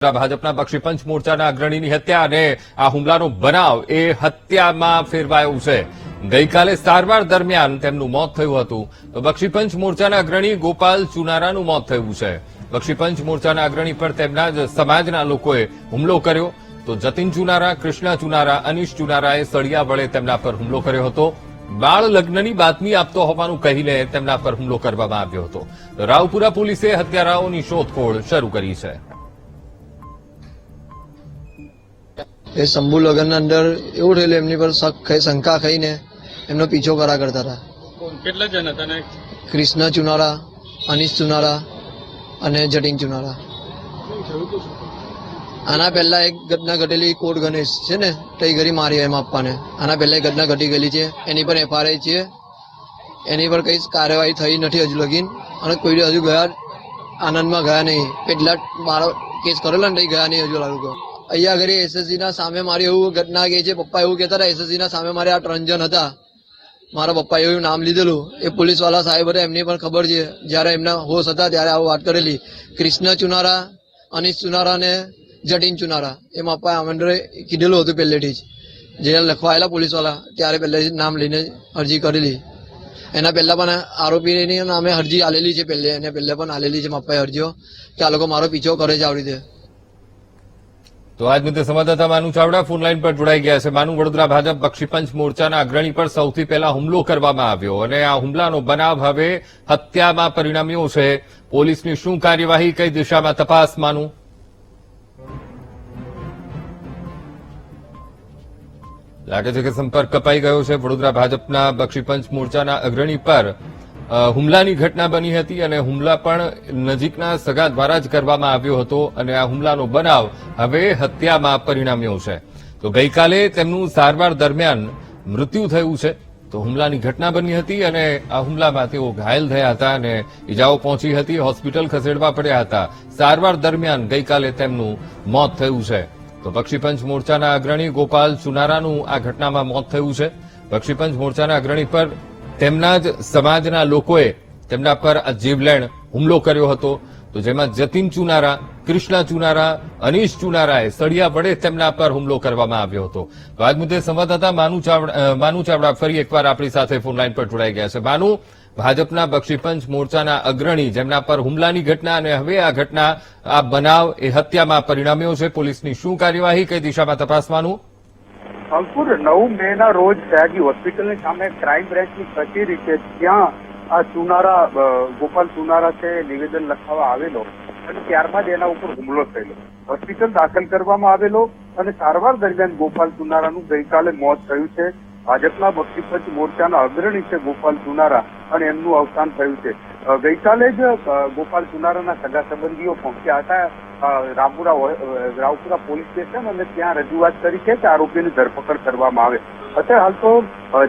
ભાજપના બક્ષીપંચ મોરચાના અગ્રણીની હત્યા અને આ હુમલાનો બનાવ એ હત્યામાં ફેરવાયો છે. ગઈકાલે સારવાર દરમિયાન તેમનું મોત થયું હતું. તો બક્ષીપંચ મોરચાના અગ્રણી ગોપાલ ચુનારાનું મોત થયું છે. બક્ષીપંચ મોરચાના અગ્રણી પર તેમના જ સમાજના લોકોએ હુમલો કર્યો. તો જતીન ચુનારા, કૃષ્ણા ચુનારા, અનીશ ચુનારાએ સળિયા વડે તેમના પર હુમલો કર્યો હતો. બાળ લગ્નની બાતમી આપતો હોવાનું કહીને તેમના પર હુમલો કરવામાં આવ્યો હતો. રાવપુરા પોલીસે હત્યારાઓની શોધખોળ શરૂ કરી છે. એ શંભુ લગ્નના અંદર એવું થયેલું એમની પર શક શંકા ખાઈને એમનો પીછો કરા કરતા હતા. કેટલા જણ હતા કૃષ્ણ ચુનારા અનિશ ચુનારા અને જટીન ચુનારા. તો આના પહેલા એક ઘટના ઘટેલી કોટ ગણેશ છે ને તઈ ઘરી મારી એમ આપવાને. આના પહેલા એક ઘટના ઘટી ગયેલી છે એની પર એફઆરઆઈ છે. એની પર કઈ કાર્યવાહી થઈ નથી હજુ લગીન અને કોઈ હજુ ગયા આનંદમાં ગયા નહીં. એટલા મારો કેસ કરેલો ને ગયા નહીં હજુ લાગુ અહીંયા ઘરે એસએસસી ના સામે મારી એવું ઘટના કે છે, પપ્પા એવું કહેતા હતા એસએસસી ના સામે મારે આ ત્રણ હતા. મારા પપ્પાએ એવું નામ લીધેલું. એ પોલીસવાળા સાહેબ હતા, એમની પણ ખબર છે. જ્યારે એમના હોશ હતા, ત્યારે આવું વાત કરેલી. કૃષ્ણ ચુનારા, અનિશ ચુનારા અને જટીન ચુનારા. એ પપ્પાએ આમંડરે કીધેલું હતું પહેલેથી જ. જે લખવાયેલા પોલીસવાળા પોલીસવાળા ત્યારે પહેલેથી નામ લઈને અરજી કરેલી. એના પહેલા પણ આરોપીની નામે અરજી આલેલી છે પહેલે, એને પહેલે પણ આલેલી છે પપ્પાએ અરજીઓ. કે આ લોકો મારો પીછો કરે છે આવી રીતે. તો આજ મુદ્દે સંવાદદાતા માનુ ચાવડા ફોન લાઈન પર જોડાઈ ગયા છે. માનુ વડોદરા ભાજપ બક્ષીપંચ મોરચાના અગ્રણી પર સૌથી પહેલા હુમલો કરવામાં આવ્યો અને આ હુમલાનો બનાવ હવે હત્યામાં પરિણમ્યો છે. પોલીસની શું કાર્યવાહી, કઈ દિશામાં તપાસ, માનું? લાગે છે કે સંપર્ક કપાઈ ગયો છે. વડોદરા ભાજપના બક્ષીપંચ મોરચાના અગ્રણી પર હુમલાની ઘટના બની હતી અને હુમલા પણ નજીકના સગા દ્વારા જ કરવામાં આવ્યો હતો અને આ હુમલાનો બનાવ હવે હત્યામાં પરિણામ્યો છે. તો ગઈકાલે તેમનું સારવાર દરમિયાન મૃત્યુ થયું છે. તો હુમલાની ઘટના બની હતી અને આ હુમલામાં તેઓ ઘાયલ થયા હતા અને ઇજાઓ પહોંચી હતી, હોસ્પિટલ ખસેડવા પડ્યા હતા. સારવાર દરમિયાન ગઈકાલે તેમનું મોત થયું છે. તો પક્ષીપંચ મોરચાના અગ્રણી ગોપાલ ચુનારાનું આ ઘટનામાં મોત થયું છે. પક્ષીપંચ મોરચાના અગ્રણી પર તેમના જ સમાજના લોકોએ તેમના પર આ જીવલેણ હુમલો કર્યો હતો. તો જેમાં જતીન ચુનારા, કૃષ્ણા ચુનારા, અનીશ ચુનારાએ સળિયા વડે તેમના પર હુમલો કરવામાં આવ્યો હતો. તો આજ મુદ્દે સંવાદદાતા માનુ ચાવડા માનુ ચાવડા ફરી એકવાર આપણી સાથે ફોન લાઈન પર જોડાઈ ગયા છે. માનુ, ભાજપના બક્ષીપંચ મોરચાના અગ્રણી જેમના પર હુમલાની ઘટના અને હવે આ ઘટના, આ બનાવ એ હત્યામાં પરિણમ્યો છે. પોલીસની શું કાર્યવાહી, કઈ દિશામાં તપાસવાનું અંકુર નવ મે ના રોજ સયાજી હોસ્પિટલની સામે ક્રાઇમ બ્રાન્ચની કચેરી છે. ત્યાં આ ચુનારા ગોપાલ ચુનારા છે, નિવેદન લખાવવા આવેલો અને ત્યારબાદ એના ઉપર હુમલો થયેલો. હોસ્પિટલ દાખલ કરવામાં આવેલો અને સારવાર દરમિયાન ગોપાલ ચુનારાનું ગઈકાલે મોત થયું છે. ભાજપના બક્ષીપંચ મોરચાના અગ્રણી છે ગોપાલ ચુનારા અને એમનું અવસાન થયું છે. ગઈકાલે જ ગોપાલ ચુનારાના સગા સંબંધીઓ પહોંચ્યા હતા. રામપુરા રાવપુરા પોલીસ સ્ટેશન અને ત્યાં રજૂઆત કરી છે કે આરોપીની ધરપકડ કરવામાં આવે. અત્યારે હાલ તો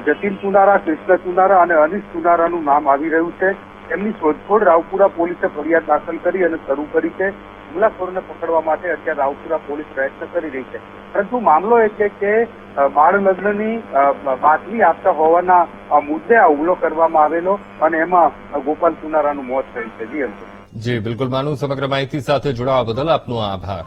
જતીન ચુનારા, કૃષ્ણ ચુનારા અને અનિશ ચુનારાનું નામ આવી રહ્યું છે. એમની શોધખોળ રાવપુરા પોલીસે ફરિયાદ દાખલ કરી અને શરૂ કરી છે. હુમલાખોરને પકડવા માટે અત્યારે રાવપુરા પોલીસ પ્રયત્ન કરી રહી છે. પરંતુ મામલો એ છે કે બાળ લગ્નની બાતમી આપતા હોવાના મુદ્દે આ હુમલો કરવામાં આવેલો અને એમાં ગોપાલ સુનારાનું મોત થયું છે. જી બિલકુલ માનું સમગ્ર માહિતી સાથે જોડાવા બદલ આપનો આભાર.